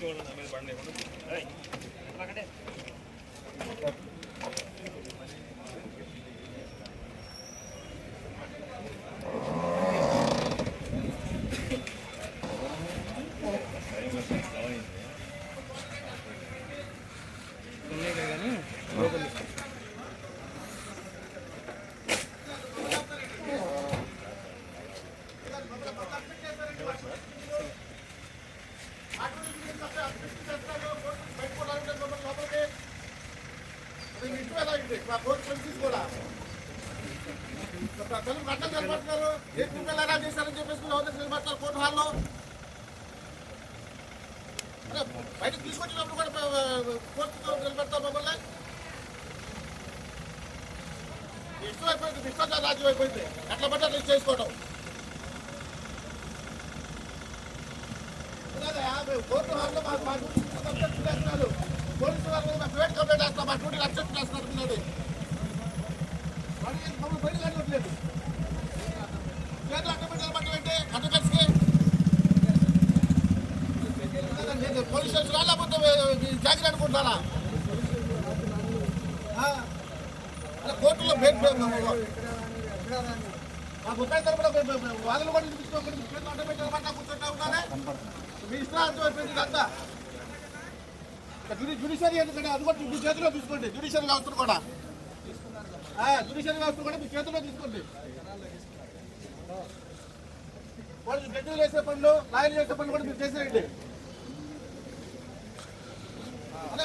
చూడండి మీరు బండి బట్టలు నిలబడుతున్నారు ఏ కుక్కలు ఎలా చేశారని చెప్పేసి హోటల్ నిలబడతారు కోర్టు హాల్లో. బయటకు తీసుకొచ్చినప్పుడు కూడా కోర్టుతో నిలబెడతారు మమ్మల్ని? ఇష్టం అయిపోయింది రాజ్యం అయిపోయింది. ఎట్లా చేసుకోవడం కోర్టు హాల్లో మాకు మా డ్యూటీ పోలీసు వారు ప్రైవేట్ కంప్లైంట్ చేస్తున్నారు మా డ్యూటీ అక్సెప్ట్ చేస్తున్నారు పిల్లలు వాడికి మమ్మల్ని బయట కట్టట్లేదు చేతులు అడ్డం పెట్టి నిలబడటం ఏంటి అడ్వకేట్స్కి నేను పోలీస్ స్టేషన్ లేకపోతే జాగ్రత్త అనుకుంటారా కోర్టులో బెయిల్ ఆ ముప్పై తరపున కూడా చేతులు కూర్చుంటా మీ ఇష్టార్థం అయిపోయింది ఇదంతా జుడిషియరీ ఎందుకంటే అది కూడా మీ చేతిలో తీసుకోండి. జుడిషియరీ వ్యవస్థ కూడా. జుడిషియరీ వ్యవస్థ కూడా మీ చేతిలో తీసుకోండి. వాళ్ళు జడ్జిలు చేసే పనులు లాయర్లు చేసే పనులు కూడా మీరు చేసేయండి అదే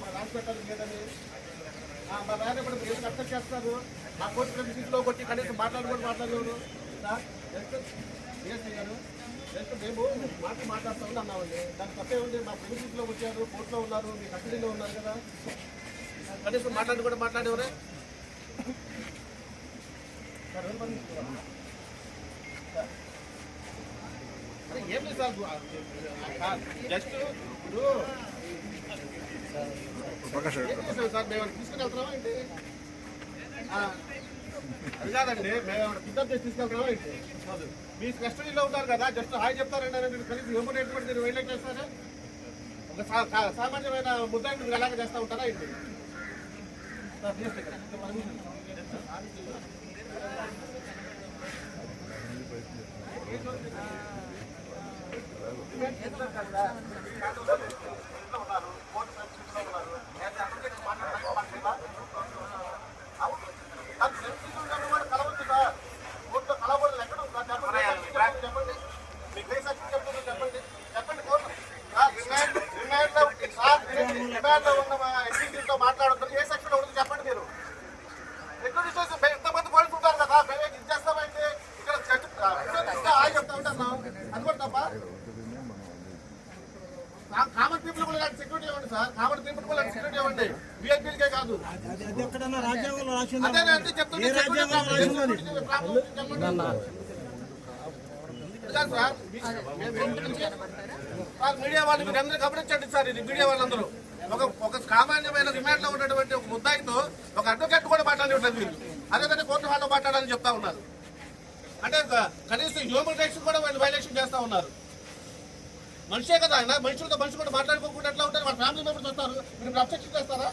మా రాసిపెట్టాలి మా ఇప్పుడు మీరు ఎందుకు అర్థం చేస్తారు మా కోర్టు ప్రెమిసీస్లో కొట్టి కనీసం మాట్లాడి మాట్లాడలేదు సార్ జస్ట్ ఏసీ గారు. జస్ట్ మేము మాట మాట్లాడుతామని అన్నామండి దానికి తప్పే ఉంది మా ప్రెమిసీస్లో వచ్చారు కోర్టులో ఉన్నారు మీ కస్టడీలో ఉన్నారు కదా కనీసం మాట్లాడి కూడా మాట్లాడేవరే సార్? ఏం లేదు సార్ జస్ట్ ఇప్పుడు ఏం చేసాం సార్ మేము తీసుకుని వెళ్తున్నామా ఏంటి? అది కాదండి మేము పికప్ చేసి తీసుకెళ్తున్నామా మీ కస్టడీలో ఉంటారు కదా జస్ట్ హాయ్ చెప్తారండి అని మీరు కనీసం మీరు వెళ్ళే చేస్తారా ఒక సా- సామాన్యమైన ముద్దాయిని మీరు ఎలాగ చేస్తూ ఉంటారా ఏంటి? ఉన్నారు ప్లీజ్ ఇక్కడ. ఇక్కడ పర్మిషన్. మాట్లాడొద్దు ఏ సెక్షన్ ఉంటుంది చెప్పండి మీరు రిక్రూట్ చేసి ఎంతమంది పోలీసులు ఉంటారు కదా మేము ఇది చేస్తామంటే ఇక్కడ చెట్టు ఆగి చెప్తా ఉంటాను. అది కూడా తప్ప? కామన్ పీపుల్ కూడా సెక్యూరిటీ ఇవ్వండి సార్. కామన్ పీపుల్ కూడా సెక్యూరిటీ ఇవ్వండి. విఐపీలకే కాదు. అది అంటే మీ- సార్. మీడియా వాళ్ళు మీరు అందరూ గమనించండి సార్ ఇది మీడియా వాళ్ళందరూ. ఒక ఒక సామాన్యమైన రిమాండ్లో ఉన్నటువంటి ఒక ముద్దాయితో ఒక అడ్వకేట్ కూడా మాట్లాడి ఉంటుంది మీరు. అదేవిధంగా కోర్టు వాళ్ళు మాట్లాడాలని చెప్తా ఉన్నారు. అంటే కనీసం హ్యూమన్ రైట్స్ కూడా వాళ్ళు వైలేషన్ చేస్తా ఉన్నారు. మనిషే కదా ఆయన మనుషులతో మనిషి కూడా మాట్లాడుకోకుండా ఎట్లా ఉంటారు? వాళ్ళ ఫ్యామిలీ మెంబర్స్ వస్తారు. మీరు అబ్జెక్షన్ చేస్తారా?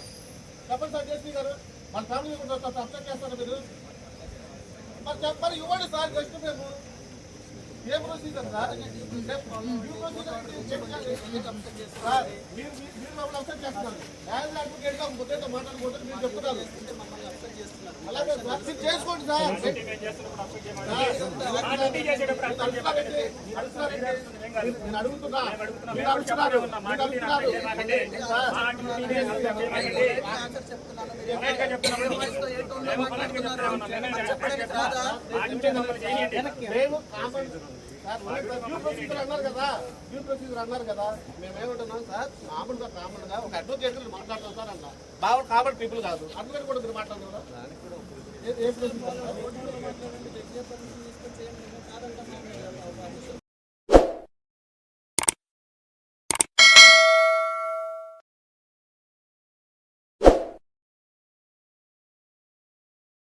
చెప్పండి సార్ జేసీ గారు. వాళ్ళ ఫ్యామిలీ కూడా అబ్జెక్ట్ చేస్తారు మీరు? మరి చెప్పాలి ఇవ్వండి సార్ జస్ట్ మేము ఏ ప్రొసీజర్ సార్ డ్యూ ప్రొసీజర్ మీరు మీరు- మమ్మల్ని చేస్తున్నారు. యాజ్ అడ్వకేట్గా ముద్దతో మాట్లాడకూడదు మీరు చెప్తున్నారు. అన్నారు కదా. ప్రొసీజర్ అన్నారు కదా. మేము ఏమంటున్నాం సార్? కామన్గా ఒక అడ్వకేట్ మాట్లాడతాం సార్ అన్న. బాగా కామన్ పీపుల్ కాదు. అడ్వకేట్ కూడా మీరు మాట్లాడతారా? ఏ ఏ ప్రశ్న?